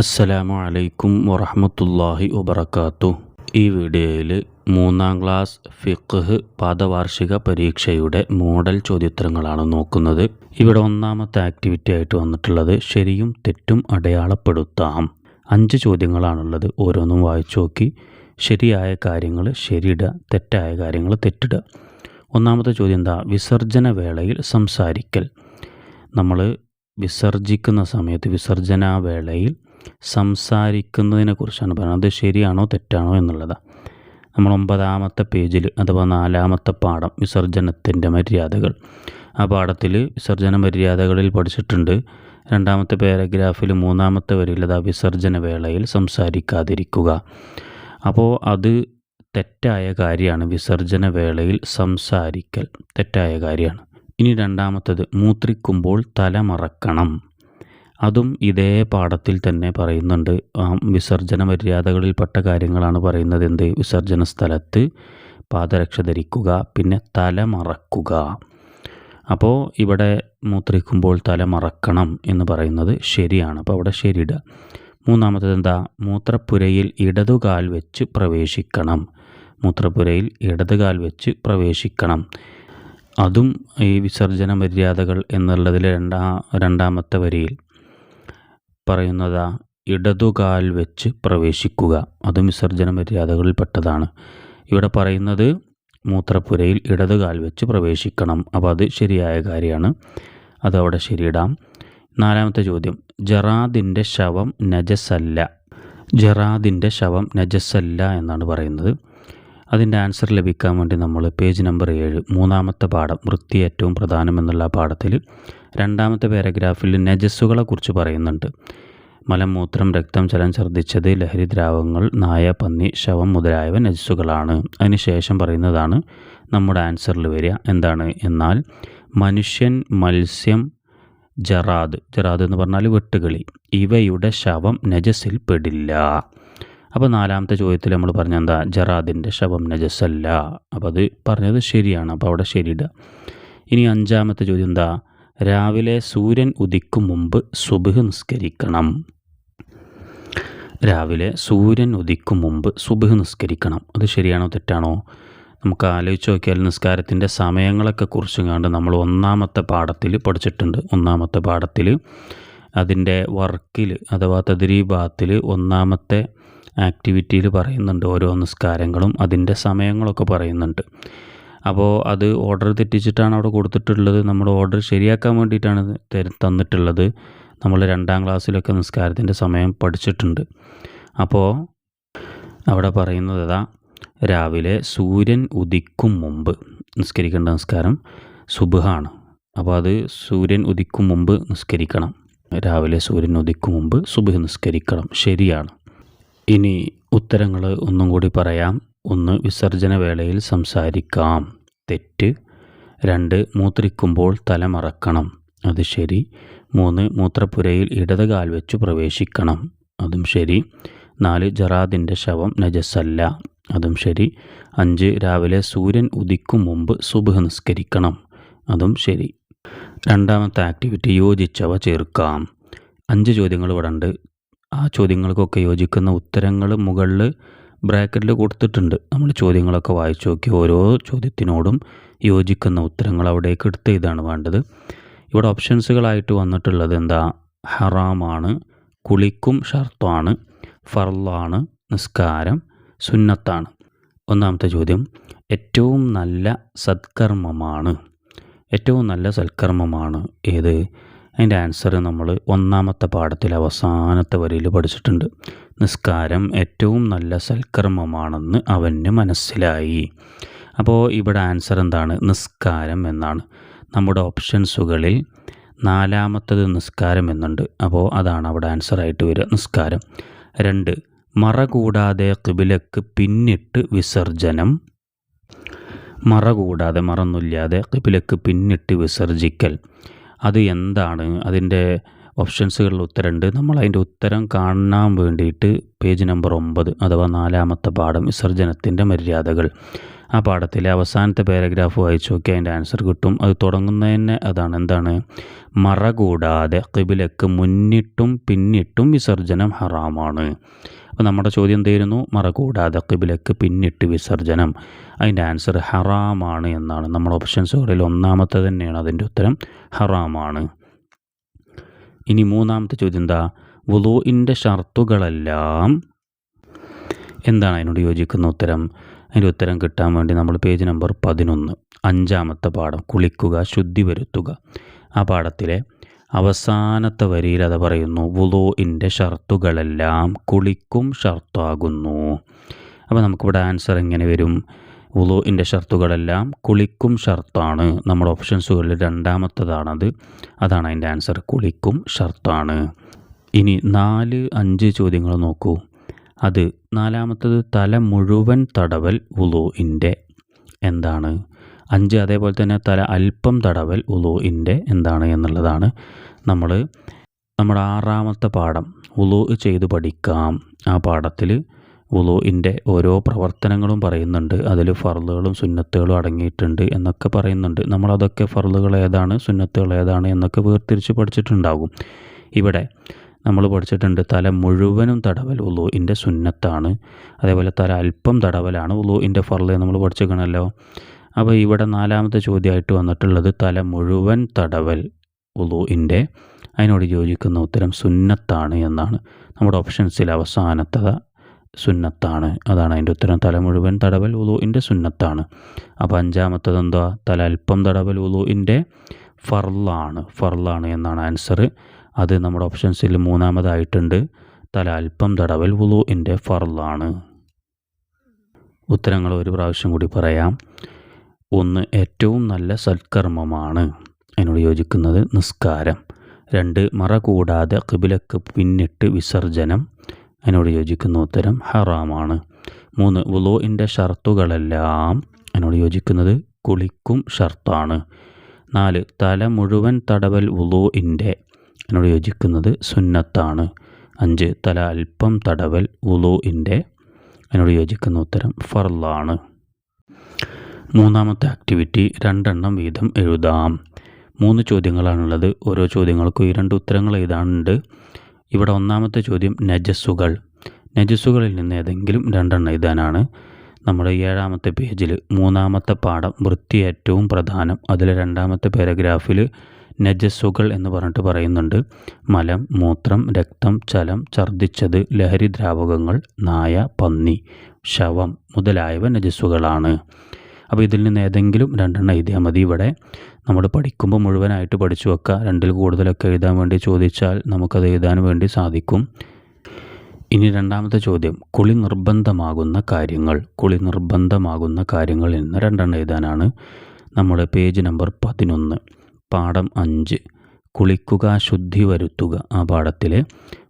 അസ്സലാമു അലൈക്കും വറഹമത്തല്ലാഹി വബർക്കാത്തു ഈ വീഡിയോയിൽ മൂന്നാം ക്ലാസ് ഫിഖ് പാദവാർഷിക പരീക്ഷയുടെ മോഡൽ ചോദ്യോത്തരങ്ങളാണ് നോക്കുന്നത്. ഇവിടെ ഒന്നാമത്തെ ആക്ടിവിറ്റി ആയിട്ട് വന്നിട്ടുള്ളത് ശരിയും തെറ്റും അടയാളപ്പെടുത്താം. അഞ്ച് ചോദ്യങ്ങളാണുള്ളത്. ഓരോന്നും വായിച്ചു നോക്കി. ശരിയായ കാര്യങ്ങൾ ശരിയിടുക തെറ്റായ കാര്യങ്ങൾ തെറ്റിടുക ഒന്നാമത്തെ ചോദ്യം എന്താ? വിസർജന വേളയിൽ സംസാരിക്കൽ. നമ്മൾ വിസർജിക്കുന്ന സമയത്ത് വിസർജന വേളയിൽ സംസാരിക്കുന്നതിനെ കുറിച്ചാണ് പറയുന്നത്. അത് ശരിയാണോ തെറ്റാണോ എന്നുള്ളതാണ് നമ്മൾ ഒമ്പതാമത്തെ പേജിൽ അഥവാ നാലാമത്തെ പാഠം വിസർജനത്തിന്റെ മര്യാദകൾ. ആ പാഠത്തിൽ വിസർജന മര്യാദകളിൽ പഠിച്ചിട്ടുണ്ട്. രണ്ടാമത്തെ പാരഗ്രാഫിൽ മൂന്നാമത്തെ വരിയിൽ അതാ വിസർജന വേളയിൽ സംസാരിക്കാതിരിക്കുക. അപ്പോൾ അത് തെറ്റായ കാര്യമാണ്. വിസർജന വേളയിൽ സംസാരിക്കൽ തെറ്റായ കാര്യമാണ്. ഇനി രണ്ടാമത്തത് മൂത്രിക്കുമ്പോൾ തല മറക്കണം അതും ഇതേ പാഠത്തിൽ തന്നെ പറയുന്നുണ്ട്. വിസർജന മര്യാദകളിൽപ്പെട്ട കാര്യങ്ങളാണ് പറയുന്നത്. എന്ത്? വിസർജന സ്ഥലത്ത് പാദരക്ഷ ധരിക്കുക പിന്നെ തല മറക്കുക. അപ്പോൾ ഇവിടെ മൂത്രിക്കുമ്പോൾ തല മറക്കണം എന്ന് പറയുന്നത് ശരിയാണ്. അപ്പോൾ അവിടെ ശരിയിടുക മൂന്നാമത്തത് എന്താ? മൂത്രപ്പുരയിൽ ഇടതുകാൽ വെച്ച് പ്രവേശിക്കണം. മൂത്രപ്പുരയിൽ ഇടതുകാൽ വെച്ച് പ്രവേശിക്കണം. അതും ഈ വിസർജന മര്യാദകൾ എന്നുള്ളതിലെ രണ്ടാ രണ്ടാമത്തെ വരിയിൽ പറയുന്നതാ ഇടതുകാൽ വെച്ച് പ്രവേശിക്കുക. അതും വിസർജന മര്യാദകളിൽപ്പെട്ടതാണ് ഇവിടെ പറയുന്നത് മൂത്രപ്പുരയിൽ ഇടതുകാൽ വെച്ച് പ്രവേശിക്കണം. അപ്പോൾ അത് ശരിയായ കാര്യമാണ്. അതവിടെ ശരിയിടാം. നാലാമത്തെ ചോദ്യം. ജറാദിന്റെ ശവം നജസല്ല. ജറാദിന്റെ ശവം നജസല്ല എന്നാണ് പറയുന്നത്. അതിന്റെ ആൻസർ ലഭിക്കാൻ വേണ്ടി നമ്മൾ പേജ് നമ്പർ ഏഴ് മൂന്നാമത്തെ പാഠം വൃത്തി ഏറ്റവും പ്രധാനം എന്നുള്ള പാഠത്തിൽ രണ്ടാമത്തെ പാരഗ്രാഫിൽ നജസ്സുകളെ കുറിച്ച് പറയുന്നുണ്ട്. മലമൂത്രം രക്തം ചലം ഛർദ്ദിച്ചത് ലഹരി ദ്രാവങ്ങൾ നായ പന്നി ശവം മുതലായവ നജസ്സുകളാണ്. അതിനുശേഷം പറയുന്നതാണ് നമ്മുടെ ആൻസറിൽ വരിക. എന്താണ്? എന്നാൽ മനുഷ്യൻ മത്സ്യം ജറാദ് ജറാദ് എന്ന് പറഞ്ഞാൽ വെട്ടുകിളി ഇവയുടെ ശവം നജസ്സിൽ പെടില്ല. അപ്പോൾ നാലാമത്തെ ചോദ്യത്തിൽ നമ്മൾ പറഞ്ഞ എന്താ? ജറാദിന്റെ ശവം നജസ്സല്ല. അപ്പോൾ അത് പറഞ്ഞത് ശരിയാണ്. അപ്പോൾ അവിടെ ശരിയിടുക ഇനി അഞ്ചാമത്തെ ചോദ്യം എന്താ? രാവിലെ സൂര്യൻ ഉദിക്കും മുമ്പ് സുബഹ് നിസ്കരിക്കണം. രാവിലെ സൂര്യൻ ഉദിക്കും മുമ്പ് സുബഹ് നിസ്കരിക്കണം. അത് ശരിയാണോ തെറ്റാണോ? നമുക്ക് ആലോചിച്ച് നോക്കിയാൽ നിസ്കാരത്തിന്റെ സമയങ്ങളൊക്കെ കുറിച്ചും കണ്ട് നമ്മൾ ഒന്നാമത്തെ പാഠത്തിൽ പഠിച്ചിട്ടുണ്ട്. ഒന്നാമത്തെ പാഠത്തിൽ അതിന്റെ വർക്കിൽ അഥവാ തദ്രീബാത്തിൽ ഒന്നാമത്തെ ആക്ടിവിറ്റിയിൽ പറയുന്നുണ്ട് ഓരോ നിസ്കാരങ്ങളും. അതിന്റെ സമയങ്ങളൊക്കെ പറയുന്നുണ്ട്. അപ്പോൾ അത് ഓർഡർ തെറ്റിച്ചിട്ടാണ് അവിടെ കൊടുത്തിട്ടുള്ളത്. നമ്മൾ ഓർഡർ ശരിയാക്കാൻ വേണ്ടിയിട്ടാണ് തന്നിട്ടുള്ളത്. നമ്മൾ രണ്ടാം ക്ലാസ്സിലൊക്കെ നിസ്കാരത്തിന്റെ സമയം പഠിച്ചിട്ടുണ്ട്. അപ്പോൾ അവിടെ പറയുന്നത് അതാ രാവിലെ സൂര്യൻ ഉദിക്കും മുമ്പ് നിസ്കരിക്കേണ്ട നിസ്കാരം സുബഹാണ്. അപ്പോൾ അത് സൂര്യൻ ഉദിക്കും മുമ്പ് നിസ്കരിക്കണം. രാവിലെ സൂര്യൻ ഉദിക്കും മുമ്പ് സുബഹ് നിസ്കരിക്കണം. ശരിയാണ്. ഇനി ഉത്തരങ്ങൾ ഒന്നും കൂടി പറയാം. ഒന്ന് വിസർജന വേളയിൽ സംസാരിക്കാം. തെറ്റ്. രണ്ട് മൂത്രിക്കുമ്പോൾ തല മറക്കണം. അത് ശരി. മൂന്ന് മൂത്രപ്പുരയിൽ ഇടത് കാൽ വെച്ച് പ്രവേശിക്കണം. അതും ശരി. നാല് ജറാദിന്റെ ശവം നജസല്ല അതും ശരി. അഞ്ച് രാവിലെ സൂര്യൻ ഉദിക്കും മുമ്പ് സുബഹ് നിസ്കരിക്കണം. അതും ശരി. രണ്ടാമത്തെ ആക്ടിവിറ്റി യോജിച്ചവ ചേർക്കാം. അഞ്ച് ചോദ്യങ്ങൾ ഇവിടെ ഉണ്ട്. ആ ചോദ്യങ്ങൾക്കൊക്കെ യോജിക്കുന്ന ഉത്തരങ്ങൾ മുകളിൽ ബ്രാക്കറ്റിൽ കൊടുത്തിട്ടുണ്ട്. നമ്മൾ ചോദ്യങ്ങളൊക്കെ വായിച്ചു നോക്കി ഓരോ ചോദ്യത്തിനോടും യോജിക്കുന്ന ഉത്തരങ്ങൾ അവിടേക്ക് എടുത്ത് ഇതാണ് വേണ്ടത്. ഇവിടെ ഓപ്ഷൻസുകളായിട്ട് വന്നിട്ടുള്ളത് എന്താ? ഹറാമാണ് കുളിക്കും ഷർത്താണ് ഫർലാണ് നിസ്കാരം സുന്നത്താണ്. ഒന്നാമത്തെ ചോദ്യം ഏറ്റവും നല്ല സത്കർമ്മമാണ്. ഏറ്റവും നല്ല സൽക്കർമ്മമാണ് ഏത്? അതിന്റെ ആൻസർ നമ്മൾ ഒന്നാമത്തെ പാഠത്തിൽ അവസാനത്തെ വരിയിൽ പഠിച്ചിട്ടുണ്ട്. നിസ്കാരം ഏറ്റവും നല്ല സൽക്കർമ്മമാണെന്ന് അവന് മനസ്സിലായി. അപ്പോൾ ഇവിടെ ആൻസർ എന്താണ്? നിസ്കാരം എന്നാണ്. നമ്മുടെ ഓപ്ഷൻസുകളിൽ നാലാമത്തത് നിസ്കാരം എന്നുണ്ട്. അപ്പോൾ അതാണ് അവിടെ ആൻസർ ആയിട്ട് വരിക. നിസ്കാരം. രണ്ട് മറ കൂടാതെ കിബിലക്ക് പിന്നിട്ട് വിസർജനം മറ കൂടാതെ മറന്നില്ലാതെ കിബിലക്ക് പിന്നിട്ട് വിസർജിക്കൽ. അത് എന്താണ്? അതിന്റെ ഓപ്ഷൻസുകളിൽ ഉത്തരമുണ്ട്. നമ്മൾ അതിന്റെ ഉത്തരം കാണാൻ വേണ്ടിയിട്ട് പേജ് നമ്പർ ഒമ്പത് അഥവാ നാലാമത്തെ പാഠം വിസർജനത്തിന്റെ മര്യാദകൾ. ആ പാഠത്തിലെ അവസാനത്തെ പാരഗ്രാഫ് വായിച്ചു നോക്കി അതിന്റെ ആൻസർ കിട്ടും. അത് തുടങ്ങുന്നതന്നെ അതാണ് എന്താണ്? മറ കൂടാതെ കിബിലക്ക് മുന്നിട്ടും പിന്നിട്ടും വിസർജനം ഹറാമാണ്. അപ്പോൾ നമ്മുടെ ചോദ്യം എന്തായിരുന്നു മറകൂടാതെ കിബിലക്ക് പിന്നിട്ട് വിസർജനം അതിന്റെ ആൻസർ ഹറാമാണ് എന്നാണ്. നമ്മുടെ ഓപ്ഷൻസുകളിൽ ഒന്നാമത്തെ തന്നെയാണ്. അതിന്റെ ഉത്തരം ഹറാമാണ്. ഇനി മൂന്നാമത്തെ ചോദ്യം എന്താ? വുളുവിന്റെ ഷർത്തുകളെല്ലാം എന്താണ് അതിനോട് യോജിക്കുന്ന ഉത്തരം? അതിന്റെ ഉത്തരം കിട്ടാൻ വേണ്ടി നമ്മൾ പേജ് നമ്പർ പതിനൊന്ന് അഞ്ചാമത്തെ പാഠം കുളിക്കുക ശുദ്ധി വരുത്തുക. ആ പാഠത്തിലെ അവസാനത്തെ വരിയിൽ അത് പറയുന്നു വുളുവിന്റെ ഷർത്തുകളെല്ലാം കുളിക്കും ഷർത്താകുന്നു. അപ്പോൾ നമുക്കിവിടെ ആൻസർ എങ്ങനെ വരും? വുളുവിന്റെ ഷർത്തുകളെല്ലാം കുളിക്കും ഷർത്താണ്. നമ്മുടെ ഓപ്ഷൻസുകളിൽ രണ്ടാമത്തതാണത്. അതാണ് അതിന്റെ ആൻസർ കുളിക്കും ഷർത്താണ്. ഇനി നാല് അഞ്ച് ചോദ്യങ്ങൾ നോക്കൂ. അത് നാലാമത്തത് തല മുഴുവൻ തടവൽ വുളുവിന്റെ എന്താണ്? അഞ്ച് അതേപോലെ തന്നെ തല അല്പം തടവൽ വുളുവിന്റെ എന്താണ് എന്നുള്ളതാണ് നമ്മൾ നമ്മുടെ ആറാമത്തെ പാഠം. വുളു ചെയ്ത് പഠിക്കാം. ആ പാഠത്തിൽ വുളുവിന്റെ ഓരോ പ്രവർത്തനങ്ങളും പറയുന്നുണ്ട്. അതിൽ ഫർളുകളും സുന്നത്തുകളും അടങ്ങിയിട്ടുണ്ട് എന്നൊക്കെ പറയുന്നുണ്ട്. നമ്മളതൊക്കെ ഫർളുകൾ ഏതാണ് സുന്നത്തുകൾ ഏതാണ് എന്നൊക്കെ വേർതിരിച്ച് പഠിച്ചിട്ടുണ്ടാകും. ഇവിടെ നമ്മൾ പഠിച്ചിട്ടുണ്ട് തല മുഴുവനും തടവൽ ഉളുവിന്റെ സുന്നത്താണ്. അതേപോലെ തല അല്പം തടവലാണ് ഉളുവിന്റെ ഫർൾ നമ്മൾ പഠിച്ചിരിക്കണമല്ലോ. അപ്പോൾ ഇവിടെ നാലാമത്തെ ചോദ്യമായിട്ട് വന്നിട്ടുള്ളത് തല മുഴുവൻ തടവൽ ഉളുവിന്റെ അതിനോട് യോജിക്കുന്ന ഉത്തരം സുന്നത്താണ് എന്നാണ്. നമ്മുടെ ഓപ്ഷൻസിൽ അവസാനത്തത് സുന്നത്താണ്. അതാണ് അതിന്റെ ഉത്തരം. തല മുഴുവൻ തടവൽ ഉളുവിന്റെ സുന്നത്താണ്. അപ്പോൾ അഞ്ചാമത്തത് എന്താ തല അല്പം തടവൽ ഉളുവിന്റെ ഫർലാണ് ഫർലാണ് എന്നാണ് ആൻസർ. അത് നമ്മുടെ ഓപ്ഷൻസിൽ മൂന്നാമതായിട്ടുണ്ട്. തല അല്പം തടവൽ വുളുവിന്റെ ഫർലാണ് ഉത്തരങ്ങൾ ഒരു പ്രാവശ്യം കൂടി പറയാം. ഒന്ന് ഏറ്റവും നല്ല സൽക്കർമ്മമാണ് അതിനോട് യോജിക്കുന്നത് നിസ്കാരം. രണ്ട് മറ കൂടാതെ കിബിലക്ക് പിന്നിട്ട് വിസർജനം അതിനോട് യോജിക്കുന്ന ഉത്തരം ഹറാമാണ്. മൂന്ന് വുളോയിന്റെ ഷർത്തുകളെല്ലാം അതിനോട് യോജിക്കുന്നത് കുളിക്കും ഷർത്താണ്. നാല് തല മുഴുവൻ തടവൽ വുളോയിന്റെ അതിനോട് യോജിക്കുന്നത് സുന്നത്താണ്. അഞ്ച് തല അല്പം തടവൽ വുളോയിന്റെ അതിനോട് യോജിക്കുന്ന ഉത്തരം ഫർളാണ്. മൂന്നാമത്തെ ആക്ടിവിറ്റി രണ്ടെണ്ണം വീതം എഴുതാം. മൂന്ന് ചോദ്യങ്ങളാണുള്ളത്. ഓരോ ചോദ്യങ്ങൾക്കും ഈ രണ്ട് ഉത്തരങ്ങൾ എഴുതാനുണ്ട് ഇവിടെ ഒന്നാമത്തെ ചോദ്യം നജസ്സുകൾ. നജസ്സുകളിൽ നിന്ന് ഏതെങ്കിലും രണ്ടെണ്ണം എഴുതാനാണ്. നമ്മുടെ ഏഴാമത്തെ പേജിൽ മൂന്നാമത്തെ പാഠം വൃത്തി ഏറ്റവും പ്രധാനം. അതിലെ രണ്ടാമത്തെ പാരഗ്രാഫിൽ നജസ്സുകൾ എന്ന് പറഞ്ഞിട്ട് പറയുന്നുണ്ട്. മലം മൂത്രം രക്തം ചലം ഛർദ്ദിച്ചത് ലഹരി ദ്രാവകങ്ങൾ നായ പന്നി ശവം മുതലായവ നജസ്സുകളാണ്. അപ്പോൾ ഇതിൽ നിന്ന് ഏതെങ്കിലും രണ്ടെണ്ണം എഴുതിയാൽ മതി ഇവിടെ. നമ്മൾ പഠിക്കുമ്പോൾ മുഴുവനായിട്ട് പഠിച്ചു വെക്കുക. രണ്ടിൽ കൂടുതലൊക്കെ എഴുതാൻ വേണ്ടി ചോദിച്ചാൽ നമുക്കത് എഴുതാൻ വേണ്ടി സാധിക്കും. ഇനി രണ്ടാമത്തെ ചോദ്യം. കുളി നിർബന്ധമാകുന്ന കാര്യങ്ങൾ. കുളി നിർബന്ധമാകുന്ന കാര്യങ്ങൾ എന്ന് രണ്ടെണ്ണം എഴുതാനാണ് നമ്മുടെ പേജ് നമ്പർ പതിനൊന്ന്. പാഠം അഞ്ച്. കുളിക്കുക ശുദ്ധി വരുത്തുക ആ പാഠത്തിലെ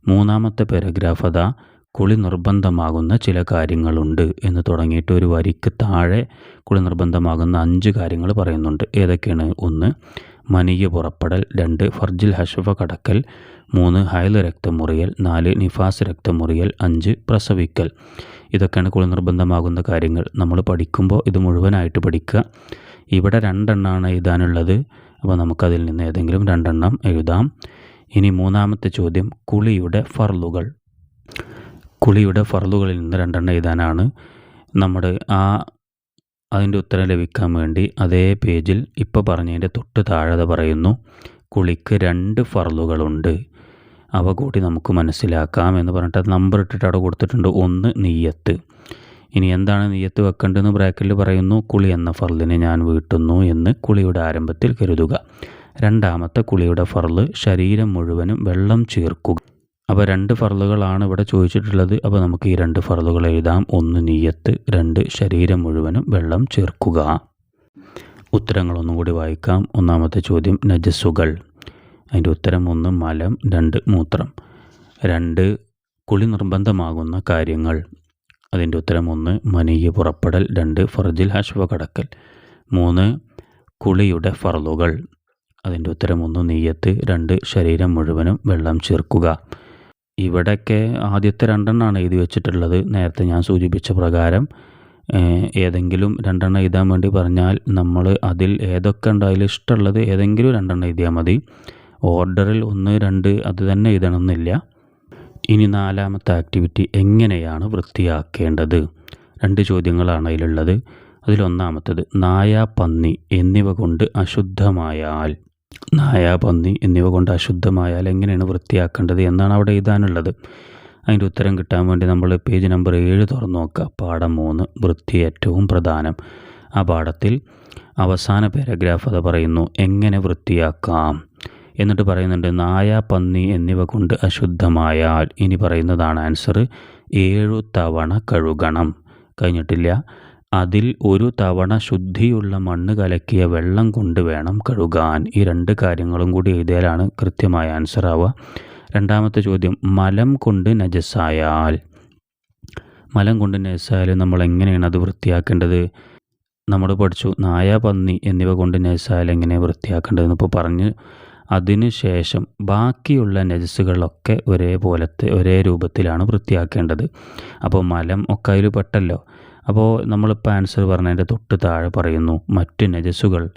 മൂന്നാമത്തെ പാരഗ്രാഫ് അതാ കുളി നിർബന്ധമാകുന്ന ചില കാര്യങ്ങളുണ്ട് എന്ന് തുടങ്ങിയിട്ട് ഒരു വരിക്ക് താഴെ കുളി നിർബന്ധമാകുന്ന അഞ്ച് കാര്യങ്ങൾ പറയുന്നുണ്ട്. ഏതൊക്കെയാണ്? ഒന്ന് മനീയ പുറപ്പെടൽ. രണ്ട് ഫർജിൽ ഹഷഫ കടക്കൽ. മൂന്ന് ഹയൽ രക്തമുറിയൽ. നാല് നിഫാസ് രക്തമുറിയൽ. അഞ്ച് പ്രസവിക്കൽ. ഇതൊക്കെയാണ് കുളി നിർബന്ധമാകുന്ന കാര്യങ്ങൾ. നമ്മൾ പഠിക്കുമ്പോൾ ഇത് മുഴുവനായിട്ട് പഠിക്കുക. ഇവിടെ രണ്ടെണ്ണമാണ് എഴുതാനുള്ളത്. അപ്പോൾ നമുക്കതിൽ നിന്ന് ഏതെങ്കിലും രണ്ടെണ്ണം എഴുതാം. ഇനി മൂന്നാമത്തെ ചോദ്യം കുളിയുടെ ഫർലുകൾ കുളിയുടെ ഫറലുകളിൽ നിന്ന് രണ്ടെണ്ണം എഴുതാനാണ് നമ്മുടെ ആ അതിന്റെ ഉത്തരം ലഭിക്കാൻ വേണ്ടി അതേ പേജിൽ ഇപ്പോൾ പറഞ്ഞതിന്റെ തൊട്ട് താഴെ പറയുന്നു. കുളിക്ക് രണ്ട് ഫറലുകളുണ്ട്. അവ കൂടി നമുക്ക് മനസ്സിലാക്കാം എന്ന് പറഞ്ഞിട്ട് നമ്പർ ഇട്ടിട്ട് അവിടെ കൊടുത്തിട്ടുണ്ട്. ഒന്ന് നെയ്യത്ത് ഇനി എന്താണ് നെയ്യത്ത് വെക്കേണ്ടതെന്ന് ബ്രാക്കറ്റിൽ പറയുന്നു. കുളി എന്ന ഫറലിനെ ഞാൻ വീട്ടുന്നു എന്ന് കുളിയുടെ ആരംഭത്തിൽ കരുതുക. രണ്ടാമത്തെ കുളിയുടെ ഫർൾ ശരീരം മുഴുവനും വെള്ളം ചേർക്കുക. അപ്പോൾ രണ്ട് ഫർളുകളാണ് ഇവിടെ ചോദിച്ചിട്ടുള്ളത്. അപ്പോൾ നമുക്ക് ഈ രണ്ട് ഫർളുകൾ എഴുതാം. ഒന്ന് നീയത്ത് രണ്ട് ശരീരം മുഴുവനും വെള്ളം ചേർക്കുക. ഉത്തരങ്ങളൊന്നും കൂടി വായിക്കാം. ഒന്നാമത്തെ ചോദ്യം നജസ്സുകൾ. അതിന്റെ ഉത്തരം ഒന്ന് മലം രണ്ട് മൂത്രം. രണ്ട് കുളി നിർബന്ധമാകുന്ന കാര്യങ്ങൾ. അതിന്റെ ഉത്തരം ഒന്ന് മനീയ പുറപ്പെടൽ. രണ്ട് ഫർജിൽ ഹഷ്വ കടക്കൽ. മൂന്ന് കുളിയുടെ ഫർളുകൾ അതിന്റെ ഉത്തരം ഒന്ന് നീയത്ത്. രണ്ട് ശരീരം മുഴുവനും വെള്ളം ചേർക്കുക. ഇവിടെയൊക്കെ ആദ്യത്തെ രണ്ടെണ്ണമാണ് എഴുതി വെച്ചിട്ടുള്ളത്. നേരത്തെ ഞാൻ സൂചിപ്പിച്ച പ്രകാരം ഏതെങ്കിലും രണ്ടെണ്ണം എഴുതാൻ വേണ്ടി പറഞ്ഞാൽ നമ്മൾ അതിൽ ഏതൊക്കെ ഉണ്ട് അതിൽ ഇഷ്ടമുള്ളത് ഏതെങ്കിലും രണ്ടെണ്ണം എഴുതിയാൽ മതി. ഓർഡറിൽ ഒന്ന് രണ്ട് അത് തന്നെ എഴുതണമെന്നില്ല. ഇനി നാലാമത്തെ ആക്ടിവിറ്റി എങ്ങനെയാണ് വൃത്തിയാക്കേണ്ടത്? രണ്ട് ചോദ്യങ്ങളാണ് അതിലുള്ളത്. അതിലൊന്നാമത്തത് നായ പന്നി എന്നിവ കൊണ്ട് അശുദ്ധമായാൽ നായ പന്നി എന്നിവ കൊണ്ട് അശുദ്ധമായാൽ എങ്ങനെയാണ് വൃത്തിയാക്കേണ്ടത് എന്നാണ് അവിടെ എഴുതാനുള്ളത്. അതിന്റെ ഉത്തരം കിട്ടാൻ വേണ്ടി നമ്മൾ പേജ് നമ്പർ ഏഴ് തുറന്നു നോക്കുക. പാഠം മൂന്ന് വൃത്തി ഏറ്റവും പ്രധാനം. ആ പാഠത്തിൽ അവസാന പാരഗ്രാഫ് അത് പറയുന്നു എങ്ങനെ വൃത്തിയാക്കാം? എന്നിട്ട് പറയുന്നുണ്ട് നായ പന്നി എന്നിവ കൊണ്ട് അശുദ്ധമായാൽ ഇനി പറയുന്നതാണ് ആൻസർ ഏഴു തവണ കഴുകണം. കഴിഞ്ഞിട്ടില്ല. അതിൽ ഒരു തവണ ശുദ്ധിയുള്ള മണ്ണ് കലക്കിയ വെള്ളം കൊണ്ട് വേണം കഴുകാൻ. ഈ രണ്ട് കാര്യങ്ങളും കൂടി എഴുതിയാലാണ് കൃത്യമായ ആൻസർ ആവുക. രണ്ടാമത്തെ ചോദ്യം മലം കൊണ്ട് നജസായാൽ. മലം കൊണ്ട് നജസ്സായാൽ നമ്മൾ എങ്ങനെയാണ് അത് വൃത്തിയാക്കേണ്ടത്? നമ്മൾ പഠിച്ചു നായ പന്നി എന്നിവ കൊണ്ട് നജസ്സായാൽ എങ്ങനെ വൃത്തിയാക്കേണ്ടതെന്ന് ഇപ്പോൾ പറഞ്ഞ്. അതിനുശേഷം ബാക്കിയുള്ള നജസ്സുകളൊക്കെ ഒരേപോലത്തെ ഒരേ രൂപത്തിലാണ് വൃത്തിയാക്കേണ്ടത്. അപ്പോൾ മലം ഒക്കെ അതിൽ പെട്ടല്ലോ. അപ്പോൾ നമ്മളിപ്പോൾ ആൻസർ പറഞ്ഞതിന്റെ തൊട്ട് താഴെ പറയുന്നു മറ്റ് നജസ്സുകൾ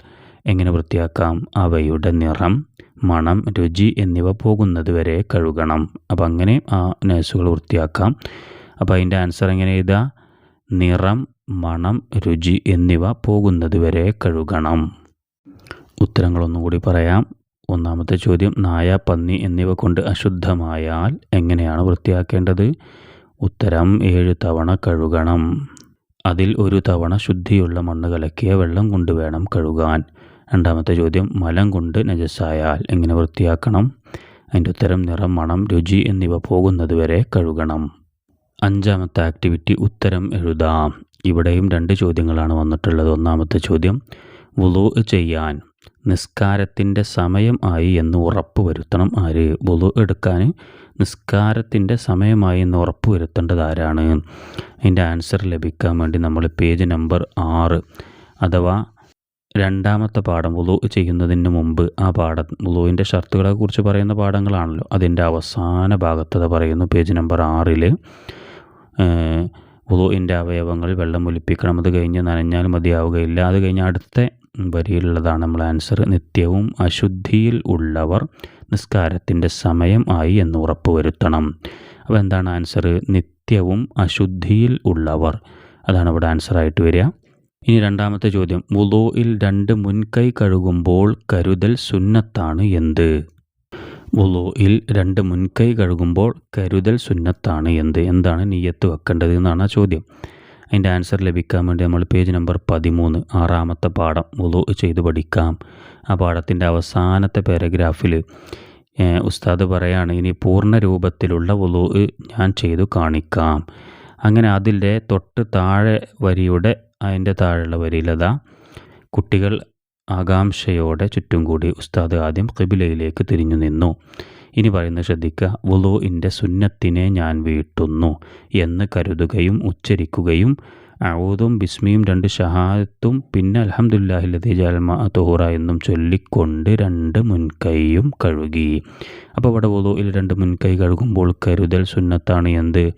എങ്ങനെ വൃത്തിയാക്കാം? അവയുടെ നിറം മണം രുചി എന്നിവ പോകുന്നത് വരെ കഴുകണം. അപ്പോൾ അങ്ങനെ ആ നജസ്സുകൾ വൃത്തിയാക്കാം. അപ്പോൾ അതിന്റെ ആൻസർ എങ്ങനെ എഴുതുക നിറം മണം രുചി എന്നിവ പോകുന്നത് വരെ കഴുകണം. ഉത്തരങ്ങളൊന്നും കൂടി പറയാം. ഒന്നാമത്തെ ചോദ്യം നായ പന്നി എന്നിവ കൊണ്ട് അശുദ്ധമായാൽ എങ്ങനെയാണ് വൃത്തിയാക്കേണ്ടത്? ഉത്തരം ഏഴ് തവണ കഴുകണം. അതിൽ ഒരു തവണ ശുദ്ധിയുള്ള മണ്ണ് കലക്കിയ വെള്ളം കൊണ്ട് വേണം കഴുകാൻ. രണ്ടാമത്തെ ചോദ്യം മലം കൊണ്ട് നജസ്സായാൽ എങ്ങനെ വൃത്തിയാക്കണം? അതിന്റെ ഉത്തരം നിറം മണം രുചി എന്നിവ പോകുന്നത് വരെ കഴുകണം. അഞ്ചാമത്തെ ആക്ടിവിറ്റി ഉത്തരം എഴുതാം. ഇവിടെയും രണ്ട് ചോദ്യങ്ങളാണ് വന്നിട്ടുള്ളത്. ഒന്നാമത്തെ ചോദ്യം വുളു ചെയ്യാൻ. നിസ്കാരത്തിന്റെ സമയം ആയി എന്ന് ഉറപ്പ് വരുത്തണം. ആര്? വുളു എടുക്കാൻ നിസ്കാരത്തിന്റെ സമയമായി എന്ന് ഉറപ്പ് വരുത്തേണ്ടത് ആരാണ്? അതിന്റെ ആൻസർ ലഭിക്കാൻ വേണ്ടി നമ്മൾ പേജ് നമ്പർ ആറ് അഥവാ രണ്ടാമത്തെ പാഠം വുളു ചെയ്യുന്നതിന് മുമ്പ് ആ പാഠം വുളുവിന്റെ ഷർത്തുകളെ കുറിച്ച് പറയുന്ന പാഠങ്ങളാണല്ലോ. അതിന്റെ അവസാന ഭാഗത്തത് പറയുന്നു പേജ് നമ്പർ ആറിൽ വുളുവിന്റെ അവയവങ്ങൾ വെള്ളം ഒലിപ്പിക്കണം അത് കഴിഞ്ഞ് നനഞ്ഞാൽ മതിയാവുകയില്ല അത് കഴിഞ്ഞ് അടുത്ത വരിയിലുള്ളതാണ് നമ്മൾ ആൻസർ. നിത്യവും അശുദ്ധിയിൽ ഉള്ളവർ നിസ്കാരത്തിന്റെ സമയം ആയി എന്ന് ഉറപ്പുവരുത്തണം. അപ്പോൾ എന്താണ് ആൻസർ? നിത്യവും അശുദ്ധിയിൽ ഉള്ളവർ. അതാണ് ഇവിടെ ആൻസറായിട്ട് വരിക. ഇനി രണ്ടാമത്തെ ചോദ്യം. വുളോയിൽ രണ്ട് മുൻകൈ കഴുകുമ്പോൾ കരുതൽ സുന്നത്താണ് എന്ത്? വുളോയിൽ രണ്ട് മുൻകൈ കഴുകുമ്പോൾ കരുതൽ സുന്നത്താണ് എന്ത്? എന്താണ് നീയത്ത് വെക്കേണ്ടത് എന്നാണ് ആ ചോദ്യം. അതിന്റെ ആൻസർ ലഭിക്കാൻ വേണ്ടി നമ്മൾ പേജ് നമ്പർ പതിമൂന്ന് ആറാമത്തെ പാഠം വുളു ചെയ്ത് പഠിക്കാം. ആ പാഠത്തിന്റെ അവസാനത്തെ പാരഗ്രാഫിൽ ഉസ്താദ് പറയാണ് ഇനി പൂർണ രൂപത്തിലുള്ള വുളു ഞാൻ ചെയ്തു കാണിക്കാം. അങ്ങനെ അതിന്റെ തൊട്ട് താഴെ വരിയുടെ അതിന്റെ താഴെയുള്ള വരിയിലതാ കുട്ടികൾ ആകാംക്ഷയോടെ ചുറ്റും കൂടി ഉസ്താദ് ആദ്യം കിബിലയിലേക്ക് തിരിഞ്ഞു നിന്നു. ഇനി പറയുന്നത് ശ്രദ്ധിക്കുക. വുളുഇന്റെ സുന്നത്തിനെ ഞാൻ വീട്ടുന്നു എന്ന് കരുതുകയും ഉച്ചരിക്കുകയും ഔദും ബിസ്മിയും രണ്ട് ഷഹാദത്തും പിന്നെ അലഹമുല്ലാഹില്ലതി ജാൽമ തോറ എന്നും ചൊല്ലിക്കൊണ്ട് രണ്ട് മുൻകൈയും കഴുകി. അപ്പോൾ ഇവിടെ വുളുഇൽ രണ്ട് മുൻകൈ കഴുകുമ്പോൾ കരുതൽ സുന്നത്താണ് എന്ത്?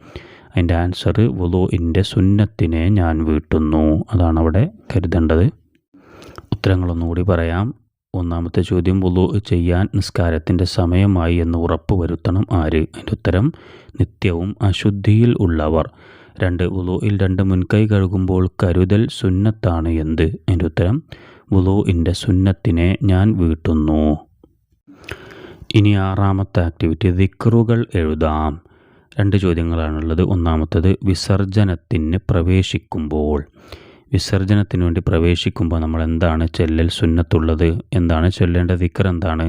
അതിന്റെ ആൻസർ വുളുഇന്റെ സുന്നത്തിനെ ഞാൻ വീട്ടുന്നു അതാണ് അവിടെ കരുതേണ്ടത്. ഉത്തരങ്ങളൊന്നുകൂടി പറയാം. ഒന്നാമത്തെ ചോദ്യം വുളു ചെയ്യാൻ നിസ്കാരത്തിന്റെ സമയമായി എന്ന് ഉറപ്പ് വരുത്തണം ആര്? അതിന്റെ ഉത്തരം നിത്യവും അശുദ്ധിയിൽ ഉള്ളവർ. രണ്ട് വുളുയിൽ രണ്ട് മുൻകൈ കഴുകുമ്പോൾ കരുതൽ സുന്നത്താണ് എന്ത്? അതിന്റെ ഉത്തരം വുളുവിന്റെ സുന്നത്തിനെ ഞാൻ വീട്ടുന്നു. ഇനി ആറാമത്തെ ആക്ടിവിറ്റി ദിക്റുകൾ എഴുതാം. രണ്ട് ചോദ്യങ്ങളാണുള്ളത്. ഒന്നാമത്തത് വിസർജനത്തിന് പ്രവേശിക്കുമ്പോൾ. വിസർജനത്തിന് വേണ്ടി പ്രവേശിക്കുമ്പോൾ നമ്മൾ എന്താണ് ചെല്ലൽ സുന്നത്തുള്ളത്? എന്താണ് ചൊല്ലേണ്ട ദിക്കർ എന്താണ്?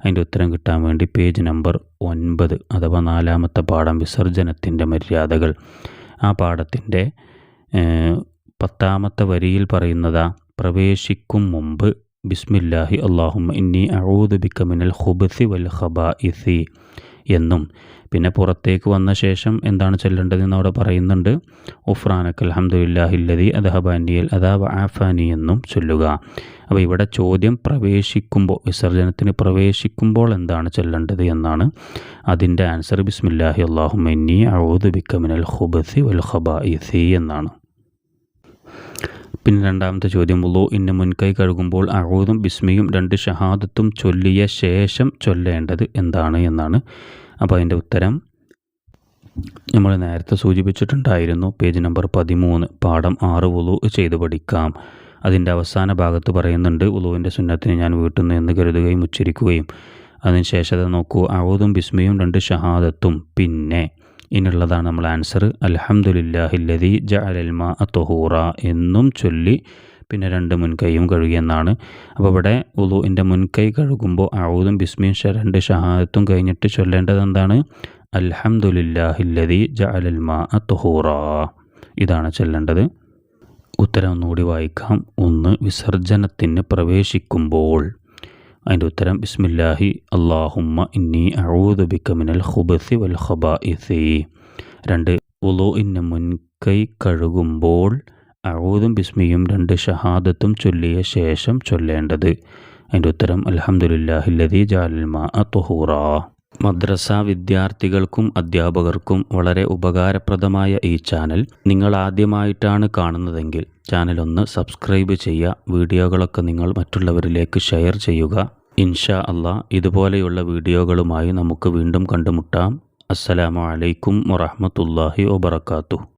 അതിന്റെ ഉത്തരം കിട്ടാൻ വേണ്ടി പേജ് നമ്പർ ഒൻപത് അഥവാ നാലാമത്തെ പാഠം വിസർജനത്തിന്റെ മര്യാദകൾ. ആ പാഠത്തിന്റെ പത്താമത്തെ വരിയിൽ പറയുന്നതാ പ്രവേശിക്കും മുമ്പ് ബിസ്മില്ലാഹി അള്ളാഹുമ്മ ഇന്നി അഴൂദ് ബിക്കമിനൽ ഹുബസി വൽ വൽ ഖബാഇസി എന്നും പിന്നെ പുറത്തേക്ക് വന്ന ശേഷം എന്താണ് ചെല്ലേണ്ടതെന്ന് അവിടെ പറയുന്നുണ്ട്. ഉഫ്രാനക്ക് അലഹമുല്ലാഹില്ലതി അദഹബാനിയൽ അദാബ് ആഫാനി എന്നും ചൊല്ലുക. അപ്പോൾ ഇവിടെ ചോദ്യം പ്രവേശിക്കുമ്പോൾ വിസർജനത്തിന് പ്രവേശിക്കുമ്പോൾ എന്താണ് ചെല്ലേണ്ടത് എന്നാണ്. അതിന്റെ ആൻസർ ബിസ്മില്ലാഹി അള്ളാഹു മെന്നി ഔദു ബിക്കമിനൽ ഖുബസി വൽ ഖബാഇസി എന്നാണ്. പിന്നെ രണ്ടാമത്തെ ചോദ്യം ഉള്ളൂ ഇന്ന് മുൻകൈ കഴുകുമ്പോൾ അഴൂതും ബിസ്മിയും രണ്ട് ഷഹാദത്തും ചൊല്ലിയ ശേഷം ചൊല്ലേണ്ടത് എന്താണ് എന്നാണ്. അപ്പോൾ അതിന്റെ ഉത്തരം നമ്മൾ നേരത്തെ സൂചിപ്പിച്ചിട്ടുണ്ടായിരുന്നു. പേജ് നമ്പർ പതിമൂന്ന് പാഠം ആറ് ഉളു ചെയ്ത് പഠിക്കാം. അതിന്റെ അവസാന ഭാഗത്ത് പറയുന്നുണ്ട് ഉളുവിന്റെ സുന്നത്തിന് ഞാൻ വീട്ടിൽ നിന്ന് എന്ന് കരുതുകയും ഉച്ചരിക്കുകയും. അതിനുശേഷം അത് നോക്കൂ അവതും ബിസ്മയും രണ്ട് ഷഹാദത്തും. പിന്നെ ഇനിയുള്ളതാണ് നമ്മൾ ആൻസർ അലഹമുല്ലാഹില്ലതി ജഅലൽമ തൊഹൂറ എന്നും ചൊല്ലി പിന്നെ രണ്ട് മുൻകൈയും കഴുകിയെന്നാണ് അപ്പോൾ ഇവിടെ ഉലുവിന്റെ മുൻകൈ കഴുകുമ്പോൾ അഴൂതും ബിസ്മിയും രണ്ട് ഷഹാദത്തും കഴിഞ്ഞിട്ട് ചൊല്ലേണ്ടത് എന്താണ്? അൽഹംദുലില്ലാഹില്ലതി ജഅലൽമ തൊഹൂറ. ഇതാണ് ചൊല്ലേണ്ടത്. ഉത്തരം ഒന്നുകൂടി വായിക്കാം. ഒന്ന് വിസർജനത്തിന് പ്രവേശിക്കുമ്പോൾ. അതിന്റെ ഉത്തരം ബിസ്മില്ലാഹി അള്ളാഹുമ്മ ഇന്നി അഊദു ബിക മിനൽ വൽ വൽ ഖബാഇസി. രണ്ട് ഇന്ന മുൻകൈ കഴുകുമ്പോൾ അഊദും ബിസ്മിയും രണ്ട് ഷഹാദത്തും ചൊല്ലിയ ശേഷം ചൊല്ലേണ്ടത്. അതിന്റെ ഉത്തരം അലഹമുല്ലാഹില്ലതി ജാലൽ മാ തുഹൂറ. മദ്രസ വിദ്യാർത്ഥികൾക്കും അധ്യാപകർക്കും വളരെ ഉപകാരപ്രദമായ ഈ ചാനൽ നിങ്ങൾ ആദ്യമായിട്ടാണ് കാണുന്നതെങ്കിൽ ചാനൽ ഒന്ന് സബ്സ്ക്രൈബ് ചെയ്യുക വീഡിയോകളൊക്കെ നിങ്ങൾ മറ്റുള്ളവരിലേക്ക് ഷെയർ ചെയ്യുക. ഇൻഷാ അള്ളാ ഇതുപോലെയുള്ള വീഡിയോകളുമായി നമുക്ക് വീണ്ടും കണ്ടുമുട്ടാം. അസ്സലാമു അലൈക്കും വറഹ്മത്തുള്ളാഹി വബറകാതുഹു.